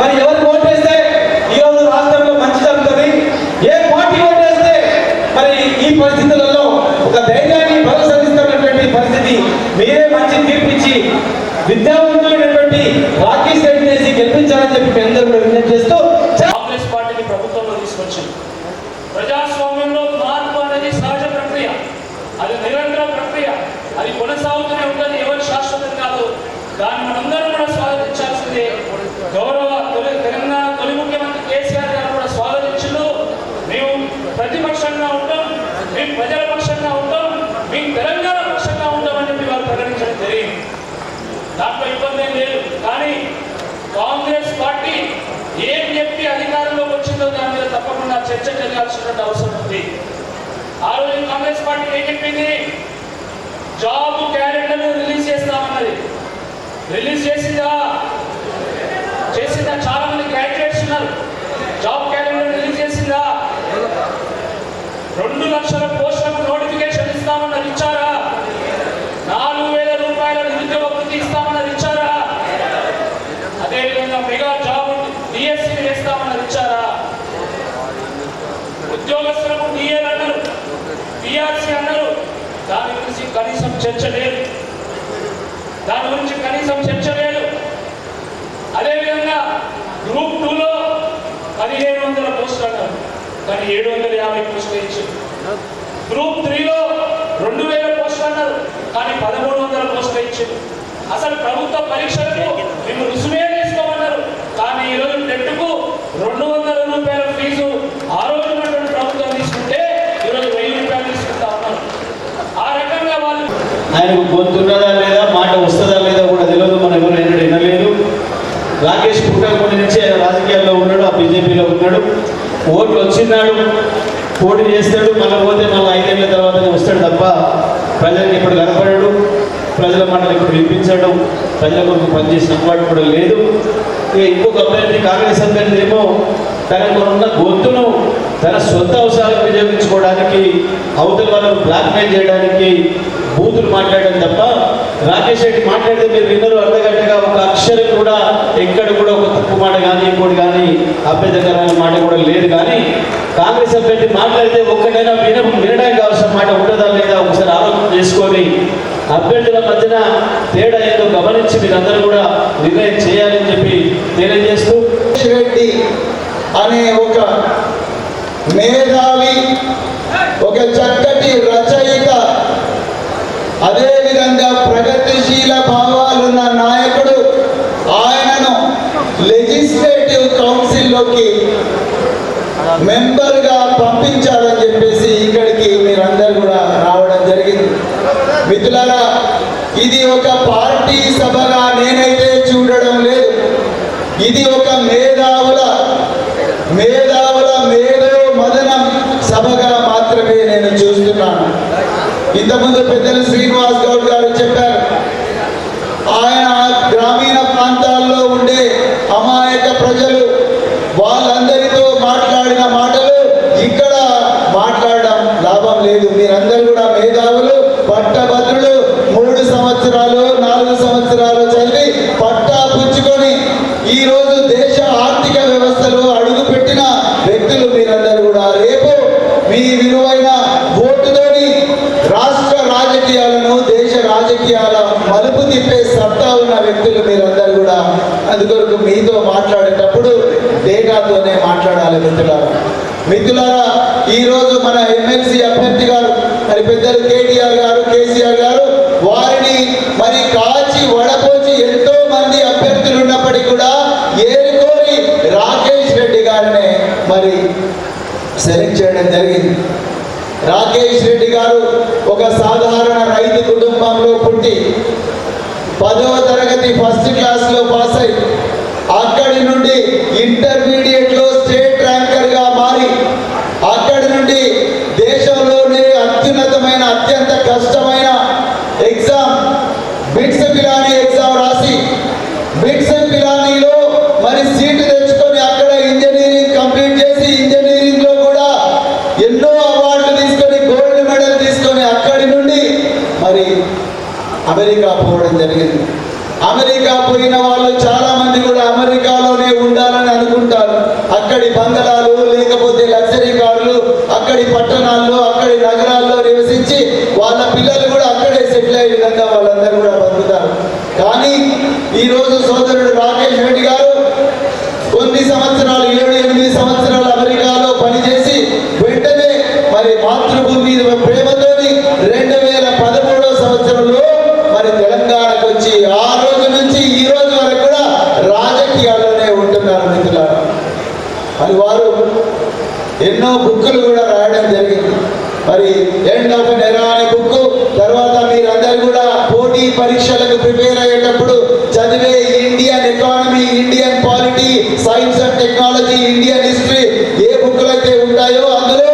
మరి ఎవరు ఓటు వేస్తే ఈరోజు రాష్ట్రంలో మంచి జరుగుతుంది? ఏ పార్టీ ఓటు వేస్తే మరి ఈ పరిస్థితులలో ఒక ధైర్యాన్ని భరోసానిస్తున్నటువంటి పరిస్థితి మీరే మంచి తీర్పిచ్చి విద్యావంతులు రాకేష్ రెడ్డి చేసి గెలిపించాలని చెప్పి మీ అందరూ కూడా విజ్ఞప్తి చేస్తూ కాంగ్రెస్ పార్టీని ప్రభుత్వంలో తీసుకొచ్చింది ప్రజాస్వామ్యంలో మార్పు అనేది సహజ ప్రక్రియ అది నిరంతర ప్రక్రియ అది కొనసాగుతూనే ఉంటుంది ఎవరు శాశ్వతం కాదు దాన్ని మనందరం కూడా స్వాగతించాల్సిందే గౌరవ తొలి తెలంగాణ తొలి ముఖ్యమంత్రి కేసీఆర్ గారు కూడా స్వాగతించు మేము ప్రతిపక్షంగా ఉంటాం మేము ప్రజల పక్షంగా ఉంటాం మేము తెలంగాణ పక్షంగా ఉంటామని చెప్పి వారు ప్రకటించడం జరిగింది. దాంట్లో ఇబ్బంది ఏం లేదు. కానీ కాంగ్రెస్ పార్టీ ఏం చెప్పి అధికారంలోకి వచ్చిందో దాని మీద తప్పకుండా చర్చ చేయాల్సినటువంటి అవసరం ఉంది. ఆ రోజు కాంగ్రెస్ పార్టీ ఏం చెప్పింది జాబ్ క్యాలెండర్ రిలీజ్ చేస్తామన్నది. రిలీజ్ చేసిందా? చేసిందా? చాలా మంది గ్రాడ్యుయేట్స్ ఉన్నారు జాబ్ క్యాలెండర్ రిలీజ్ చేసిందా రెండు లక్షల పోస్టులకు నోటిఫికేషన్ ఇస్తామన్నది ఇచ్చారా? నాలుగు వేల రూపాయల నిరుద్యోగ వృత్తి ఇస్తామన్నది ఇచ్చారా? అదేవిధంగా మెగా జాబ్ డిఎస్సీ వేస్తామన్నది ఇచ్చారా? ఉద్యోగస్తులకు డిఏలు అన్నారు పిఆర్సీ అన్నారు. దాని గురించి కనీసం చర్చ లేదు. దాని గురించి కనీసం చర్చ లేదు. అదేవిధంగా గ్రూప్ టూలో పదిహేను వందల పోస్టులు అన్నారు. కానీ ఏడు వందల యాభై పోస్టులు ఇచ్చారు. గ్రూప్ త్రీలో రెండు వేల పోస్టులు అన్నారు కానీ పదమూడు వందల పోస్టులు ఇచ్చారు అసలు ప్రభుత్వ పరీక్షలకు మేము రుసుమే తీసుకోమన్నారు కానీ ఈరోజు టెట్కు రెండు వందల రూపాయల ఫీజు ఆ రోజు ప్రభుత్వం తీసుకుంటే ఈరోజు వెయ్యి రూపాయలు తీసుకుంటా ఉన్నారు. ఆ రకంగా వాళ్ళు ఆయనకు గొంతున్నదా లేదా మాట వస్తుందా లేదా కూడా తెలియదు మనం ఎవరు ఎన్నడూ వినలేదు. రాకేష్ పుట్టకొండ నుంచి ఆయన రాజకీయాల్లో ఉన్నాడు ఆ బీజేపీలో ఉన్నాడు. ఓట్లు వచ్చినాడు. పోటీ చేస్తాడు మళ్ళీ పోతే మళ్ళీ ఐదేళ్ళ తర్వాత వస్తాడు తప్ప ప్రజలకు ఇప్పుడు కనపడడు. ప్రజల మాటలు ఇప్పుడు వినిపించడం. ప్రజల కొరకు పనిచేసిన అలవాటు కూడా లేదు. ఇక ఇంకొక అభ్యర్థి కాంగ్రెస్ అభ్యర్థి ఏమో తనకు ఉన్న గొంతును తన సొంత అవసరాలకు వినియోగించుకోవడానికి అవతల వాళ్ళను బ్లాక్మెయిల్ చేయడానికి బూతులు మాట్లాడడం తప్ప రాకేష్ రెడ్డి మాట్లాడితే మీరు విన్నరు అర్ధగంటగా ఒక అక్షరం కూడా ఎక్కడ కూడా ఒక తప్పు మాట కానీ ఇంకోటి కానీ అభ్యర్థకరమైన మాట కూడా లేదు కానీ కాంగ్రెస్ అభ్యర్థి మాట్లాడితే ఒక్కటైనా విన వినడానికి అవసరం మాట ఉంటుందా లేదా ఒకసారి ఆలోచన చేసుకొని అభ్యర్థుల మధ్యన తేడా ఏదో గమనించి మీరందరూ కూడా నిర్ణయం చేయాలని చెప్పి తెలియజేస్తూ రెడ్డి అనే ఒక మేధావి ఒక చక్కటి రచయిత అదేవిధంగా ప్రగతిశీల భావాలున్న నాయకుడు ఆయనను లెజిస్లేటివ్ కౌన్సిల్లోకి మెంబర్గా పంపించాలని చెప్పేసి ఇక్కడికి మీరందరూ కూడా రావడం జరిగింది. మిత్రులారా ఇది ఒక పార్టీ సభగా నేనైతే చూడడం లేదు. ఇది ఒక మేధావుల మేధావుల మేధో మదనం సభగా మాత్రమే నేను చూస్తున్నాను. ఇంతకుముందు పెద్దలు శ్రీనివాస్ గౌడ్ గారు చెప్పారు ఆయన గ్రామీణ ప్రాంతాల్లో ఉండే అమాయక ప్రజలు వాళ్ళందరితో మాట్లాడిన మాటలు ఇక్కడ మాట్లాడడం లాభం లేదు. మీరందరూ కూడా మేధావులు పట్టభద్రులు మూడు సంవత్సరాలు నాలుగు సంవత్సరాలు చదివి పట్టా పుచ్చుకొని ఈ రోజు దేశ ఆర్థిక వ్యవస్థలో అడుగుపెట్టిన వ్యక్తులు మీరందరూ కూడా రేపు మీ విలువైన ఓటుతోని రాష్ట్ర రాజకీయాలను దేశ రాజకీయాల మలుపు తిప్పే సత్తా ఉన్న వ్యక్తులు మీరందరూ కూడా అందుకొరకు మీతో మాట్లాడేటప్పుడు డేటాతోనే మాట్లాడాలి మిత్రులారా. మిత్రులారా ఈ రోజు మన ఎమ్మెల్సీ అభ్యర్థి గారు మరి పెద్దలు కేటీఆర్ గారు కేసీఆర్ గారు వారిని మరి కాచి వడపోచి ఎంతో మంది అభ్యర్థులు ఉన్నప్పటికీ కూడా ఏరుకోరి రాకేష్ రెడ్డి గారిని మరి సెలెక్ట్ చేయడం జరిగింది. రాకేష్ రెడ్డి గారు ఒక సాధారణ రైతు కుటుంబంలో పుట్టి పదవ తరగతి ఫస్ట్ క్లాస్లో పాస్ అయి అక్కడి నుండి ఇంటర్మీడియట్లో స్టేట్ ర్యాంకర్గా మారి అక్కడి నుండి దేశంలోనే అత్యున్నతమైన అత్యంత కష్టమైన exam BITS Pilani America, Poland, science and technology Indian history ఏ బుక్లు అయితే ఉంటాయో అందులో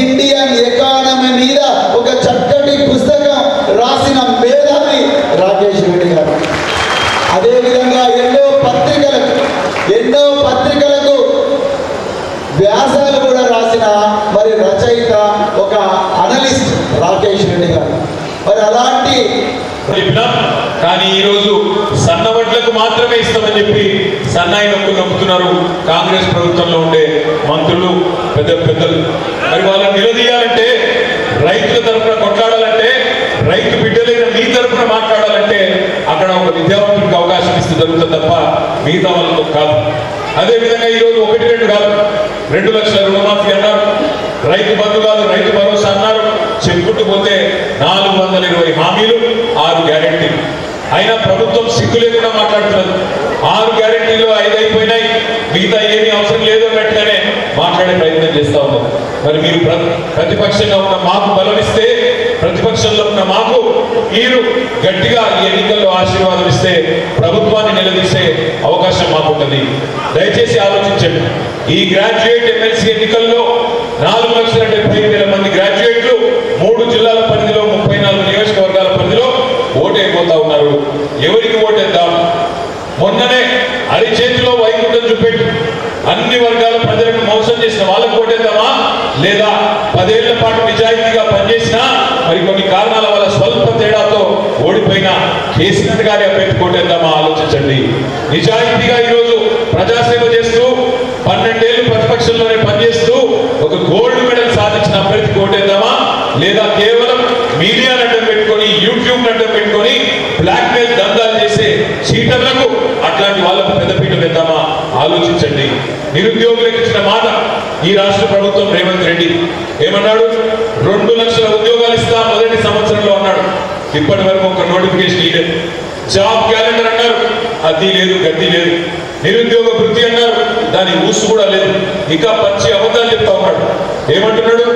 ఇండియన్ ఎకానమీ మీద ఒక చక్కటి పుస్తకం రాసిన మేధావి రాకేష్ రెడ్డి గారు. అదేవిధంగా ఎన్నో పత్రికలకు ఎన్నో పత్రికలకు వ్యాసాలు కూడా రాసిన మరి రచయిత ఒక అనలిస్ట్ రాకేష్ రెడ్డి గారు. మరి అలాంటి కానీ ఈ రోజు సన్నవడ్లకు మాత్రమే ఇస్తామని చెప్పి సన్నాయి నొక్కులు నొప్పుతున్నారు. కాంగ్రెస్ ప్రభుత్వంలో ఉండే మంత్రులు పెద్ద పెద్దలు. మరి వాళ్ళని నిలదీయాలంటే రైతుల తరఫున కొట్లాడాలంటే రైతు బిడ్డలైన మీ తరఫున మాట్లాడాలంటే అక్కడ ఒక విద్యావంతుడికి అవకాశం ఇస్తే జరుగుతుంది తప్ప మిగతా వాళ్ళతో కాదు. అదేవిధంగా ఈరోజు ఈ రోజు ఒకటి రెండు కాదు. రెండు లక్షల రుణమాఫీ అన్నారు. రైతు బంధు కాదు రైతు భరోసా అన్నారు. చెప్పుకుంటూ పోతే నాలుగు వందల ఇరవై హామీలు ఆరు గ్యారెంటీలు. అయినా ప్రభుత్వం సిగ్గు లేకుండా మాట్లాడుతున్నది. ఆరు గ్యారెంటీలు ఐదు అయిపోయినాయి. మిగతా ఏమీ అవసరం లేదు అన్నట్లనే మాట్లాడే ప్రయత్నం చేస్తా ఉన్నారు మరి మీరు ప్ర- ప్రతిపక్షంగా ఉన్న మాకు బలమిస్తే ప్రతిపక్షంలో ఉన్న మాకు మీరు గట్టిగా ఈ ఎన్నికల్లో ఆశీర్వాదం ఇస్తే ప్రభుత్వాన్ని నిలదీసే అవకాశం మాకుంటుంది. దయచేసి ఆలోచించండి. ఈ గ్రాడ్యుయేట్ ఎమ్మెల్సీ ఎన్నికల్లో నాలుగు లక్షల డెబ్బై వేల మంది గ్రాడ్యుయేట్లు మూడు జిల్లాల పని ముప్పై నాలుగు నియోజకవర్గాల పరిధిలో ఓటైపోతా ఉన్నారు ఎవరికి ఓటేద్దాం మొన్ననే అరిచేతిలో వైకుంఠం చూపెట్టు అన్ని వర్గాల ప్రజలకు మోసం చేసిన వాళ్ళకు ఓటేద్దామా లేదా పదేళ్ళ పాటు నిజాయితీగా మరికొన్ని మరి కొన్ని కారణాల వల్ల స్వల్ప తేడాతో ఓడిపోయిన కేసీఆర్ గారి అభ్యర్థి కోటేద్దామా ఆలోచించండి. నిజాయితీగా ఈరోజు ప్రజాసేవ చేస్తూ పన్నెండేళ్ళు ప్రతిపక్షంలోనే పనిచేస్తూ ఒక గోల్డ్ మెడల్ సాధించిన అభ్యర్థి కోటేద్దామా లేదా కేవలం మీడియా నడ్డం పెట్టుకొని యూట్యూబ్ నడ్డం పెట్టుకొని బ్లాక్ మెయిల్ దందాలు చేసే చీటర్లకు అట్లాంటి వాళ్ళకు పెద్దపీట పెద్దామా ఆలోచించండి. నిరుద్యోగులకు ఇచ్చిన మాట ఈ రాష్ట్ర ప్రభుత్వం రేవంత్ రెడ్డి. ఏమన్నాడు? రెండు లక్షల ఉద్యోగాలు ఇస్తా మొదటి సంవత్సరంలో అన్నాడు. ఇప్పటి వరకు ఒక నోటిఫికేషన్ ఇవ్వలేదు జాబ్ క్యాలెండర్ అన్నారు. అది లేదు గతి లేదు. నిరుద్యోగ వృత్తి అన్నారు. దాని ఊసు కూడా లేదు. ఇంకా పచ్చి అబద్ధాలు చెప్తా ఉన్నాడు. ఏమంటున్నాడు?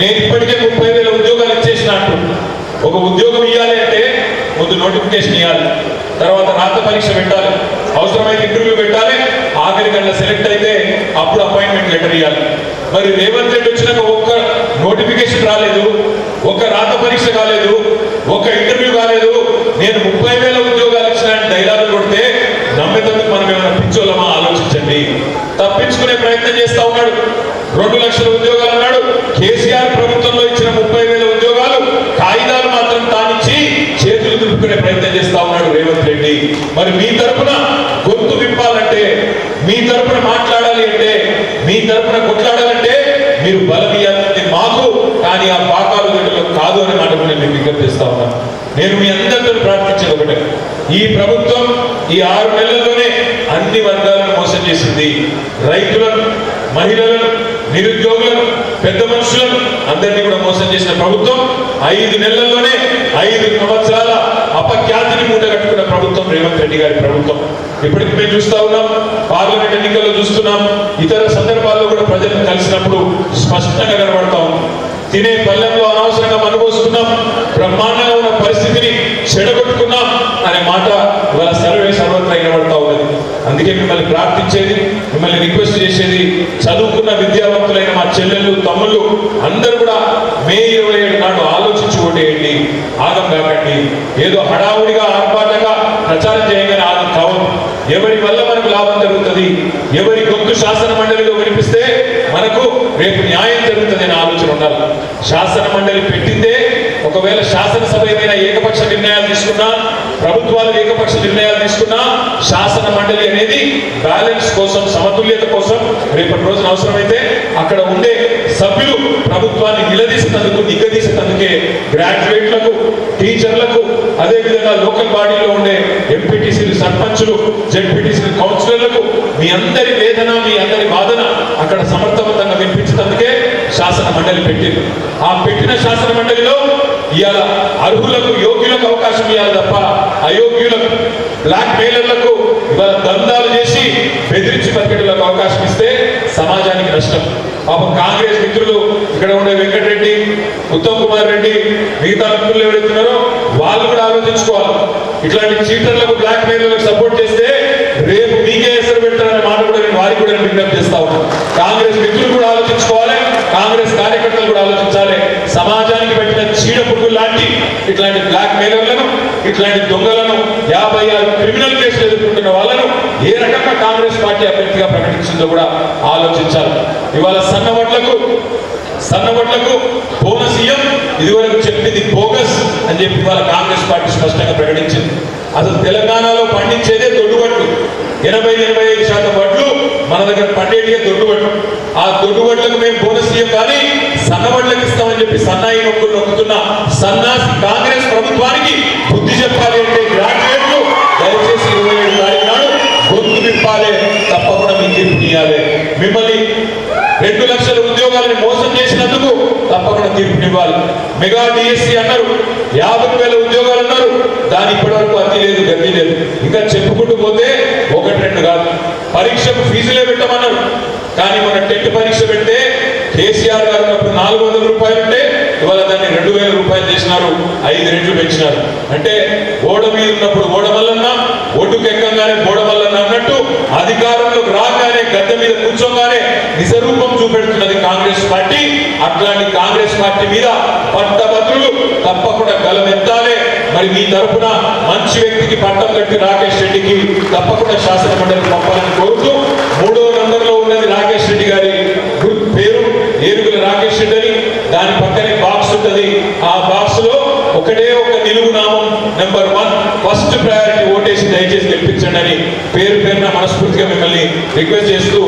నేను ఇప్పటికే ముప్పై వేల ఉద్యోగాలు ఇచ్చేసిన ఒక ఉద్యోగం ఇవ్వాలి అంటే ముందు నోటిఫికేషన్ ఇవ్వాలి తర్వాత రాత పరీక్ష పెట్టాలి. అవసరమైతే ఇంటర్వ్యూ పెట్టాలి. ఆఖరి కన్నా సెలెక్ట్ అయితే అప్పుడు అపాయింట్మెంట్ లెటర్ ఇవ్వాలి మరి రేవంత్ రెడ్డి వచ్చినాక ఒక్క నోటిఫికేషన్ రాలేదు ఒక్క రాత పరీక్ష కాలేదు ఒక్క ఇంటర్వ్యూ కాలేదు. నేను ముప్పై వేల ఉద్యోగాలు ఇచ్చిన డైలాగులు కొడితే నమ్మేటందుకు మనం ఏమైనా పిచ్చోళ్ళమా ఆలోచించండి. తప్పించుకునే ప్రయత్నం చేస్తా ఉన్నాడు. రెండు లక్షల ఉద్యోగాలు అన్నాడు. కేసీఆర్ ప్రభుత్వంలో ఇచ్చిన ముప్పై వేల ఉద్యోగాలు కాగితాలు మాత్రం తానిచ్చి చేతులు దులుపుకునే ప్రయత్నం చేస్తా ఉన్నాడు రేవంత్ రెడ్డి. మరి మీ తరపున మీ తరపున మాట్లాడాలి అంటే మీ తరపున కొట్లాడాలంటే మీరు బలమీయాలంటే మాకు కానీ ఆ పాకాలు గంటలకు కాదు అనే మాట నేను విజ్ఞప్తి చేస్తా ఉన్నాను నేను మీ అందరితో ప్రార్థించేది ఒకటే. ఈ ప్రభుత్వం ఈ ఆరు నెలల్లోనే అన్ని వర్గాలను మోసం చేసింది. రైతులను మహిళలను నిరుద్యోగులను పెద్ద మనుషులను అందరినీ కూడా మోసం చేసిన ప్రభుత్వం ఐదు నెలల్లోనే ఐదు సంవత్సరాల అపఖ్యాతిని మూటగట్టుకున్న ప్రభుత్వం రేవంత్ రెడ్డి గారి ప్రభుత్వం. ఇప్పటికి మేము చూస్తా ఉన్నాం పార్లమెంట్ ఎన్నికల్లో చూస్తున్నాం. ఇతర సందర్భాల్లో కూడా ప్రజలను కలిసినప్పుడు స్పష్టంగా కనబడతా ఉంది. తినే పల్లెంలో అనవసరంగా అనుభవిస్తున్నాం బ్రహ్మాండంగా ఉన్న పరిస్థితిని చెడగొట్టుకున్నాం అనే మాట ఇవాళ సర్వే సర్వత్రా వినబడతా ఉన్నది. అందుకే మిమ్మల్ని ప్రార్థించేది మిమ్మల్ని రిక్వెస్ట్ చేసేది చదువుకున్న విద్యావంతులైన మా చెల్లెళ్ళు తమ్ముళ్ళు అందరూ కూడా మే ఇరవై ఏడు నాడు ఆలోచించు ఆగం కాకండి ఏదో హడావుడిగా ఆర్భాటంగా ప్రచారం చేయగానే ఆగం కావద్దు ఎవరి వల్ల మనకు లాభం జరుగుతుంది? ఎవరి గొంతు శాసన మండలిలో వినిపిస్తే మనకు రేపు న్యాయం జరుగుతుంది అనే ఆలోచన ఉండాలి. శాసన మండలి పెట్టిందే ఒకవేళ శాసనసభ ఏదైనా ఏకపక్ష నిర్ణయాలు తీసుకున్నా ప్రభుత్వాలు ఏకపక్ష నిర్ణయాలు తీసుకున్నా శాసన మండలి అనేది బ్యాలెన్స్ కోసం సమతుల్యత కోసం రేపటి రోజున అవసరమైతే అక్కడ ఉండే సభ్యులు ప్రభుత్వాన్ని నిలదీసినందుకు నిగ్గదీసినందుకే గ్రాడ్యుయేట్లకు టీచర్లకు అదేవిధంగా లోకల్ బాడీలో ఉండే ఎంపీటీసీలు సర్పంచులు జెడ్పీటీసీలు కౌన్సిలర్లకు మీ అందరి వేదన మీ అందరి వాదన అక్కడ సమర్థవంతంగా వినిపించినందుకే శాసన మండలి పెట్టింది. ఆ పెట్టిన శాసన మండలిలో ఇవాళ అర్హులకు యోగ్యులకు అవకాశం ఇవ్వాలి తప్ప అయోగ్యులకు బ్లాక్ మెయిలర్లకు ఇవాళ దందాలు చేసి బెదిరించి బతికేటలకు అవకాశం ఇస్తే సమాజానికి నష్టం. పాపం కాంగ్రెస్ మిత్రులు ఇక్కడ ఉండే వెంకటరెడ్డి ఉత్తమ్ కుమార్ రెడ్డి మిగతా మిత్రులు ఎవరైతున్నారో వాళ్ళు కూడా ఆలోచించుకోవాలి. ఇట్లాంటి చీటర్లకు బ్లాక్ మెయిలర్లకు సపోర్ట్ చేస్తే రేపు మీకే ఎసరు పెడతారనే మాట కూడా నేను వారికి కూడా విజ్ఞప్తి చేస్తా ఉన్నాను కాంగ్రెస్ మిత్రులు కూడా ఆలోచించుకోవాలి కాంగ్రెస్ కార్యకర్త కూడా ఆలోచించాలి సమాజానికి పెట్టిన చీడ పురుగులు లాంటి ఇట్లాంటి బ్లాక్ మెయిలర్లను ఇట్లాంటి దొంగలను యాభై ఆరు క్రిమినల్ కేసులు ఎదుర్కొంటున్న వాళ్ళను ఏ రకంగా కాంగ్రెస్ పార్టీ అభ్యర్థిగా ప్రకటించిందో కూడా ఆలోచించాలి. ఇవాళ సన్నవడ్లకు సన్నవడ్లకు బోనసీయం ఇదివరకు చెప్పింది బోగస్ అని చెప్పి ఇవాళ కాంగ్రెస్ పార్టీ స్పష్టంగా ప్రకటించింది. అసలు తెలంగాణలో పండించేదే దొడ్డుబట్లు ఎనభై ఎనభై ఐదు శాతం వడ్లు మన దగ్గర పండేటిగా దొడ్డుబట్లు ఆ దొడ్డుబట్లకు మేము బోనస్ ఇయ్యం కానీ సన్నబడ్లకు చెప్పి సన్నాయి నొక్కులు నొక్కుతున్న సన్నాసి కాంగ్రెస్ ప్రభుత్వానికి బుద్ధి చెప్పాలి అంటే గ్రాడ్యుయేట్లు దయచేసి ఇరవై ఏడు తారీఖు నాడు గొంతు నింపాలి తప్పకుండా మీ తీర్పు ఇవ్వాలి మిమ్మల్ని రెండు లక్షల ఉద్యోగాలను మోసం చేసినందుకు తప్పకుండా తీర్పునివ్వాలి మెగా డిఎస్సి అన్నారు యాభై వేల ఉద్యోగాలు అన్నారు దాని ఇప్పటి వరకు అతి లేదు గతి లేదు. ఇంకా చెప్పుకుంటూ పోతే ఒకటి రెండు కాదు. పరీక్షకు ఫీజులే పెట్టమన్నారు. కానీ మన టెట్ పరీక్ష పెడితే కేసీఆర్ గారు ఉన్నప్పుడు నాలుగు వందల రూపాయలు ఉంటే ఇవాళ దాన్ని రెండు వేల రూపాయలు చేసినారు ఐదు రెట్లు పెంచినారు. అంటే ఓడ మీద ఉన్నప్పుడు ఓడమల్లన్న ఒడ్డుకు ఎక్కంగానే ఓడమల్లన్న అన్నట్టు అధికారంలోకి రాగానే గద్దె మీద కూర్చోగానే నిజరూపం చూపెడుతున్నది కాంగ్రెస్ పార్టీ. అట్లాంటి కాంగ్రెస్ పార్టీ మీద పట్టభద్రులు తప్పకుండా గలమెత్తాలే మరి మీ తరఫున మంచి వ్యక్తికి పట్టం కట్టి రాకేష్ రెడ్డికి తప్పకుండా శాసన మండలి పంపాలని కోరుతూ మూడో నంబర్లో ఉన్నది రాకేష్ రెడ్డి గారి గుర్తు పేరు ఏనుగుల రాకేష్ రెడ్డి అని దాని పక్కనే బాక్స్ ఉంటుంది. ఆ బాక్స్లో ఒకటే ఒక నిలుగు నామం నెంబర్ వన్ ఫస్ట్ ప్రయారిటీ ఓటేసి దయచేసి గెలిపించండి అని పేరు పేరున మనస్ఫూర్తిగా మిమ్మల్ని రిక్వెస్ట్ చేస్తూ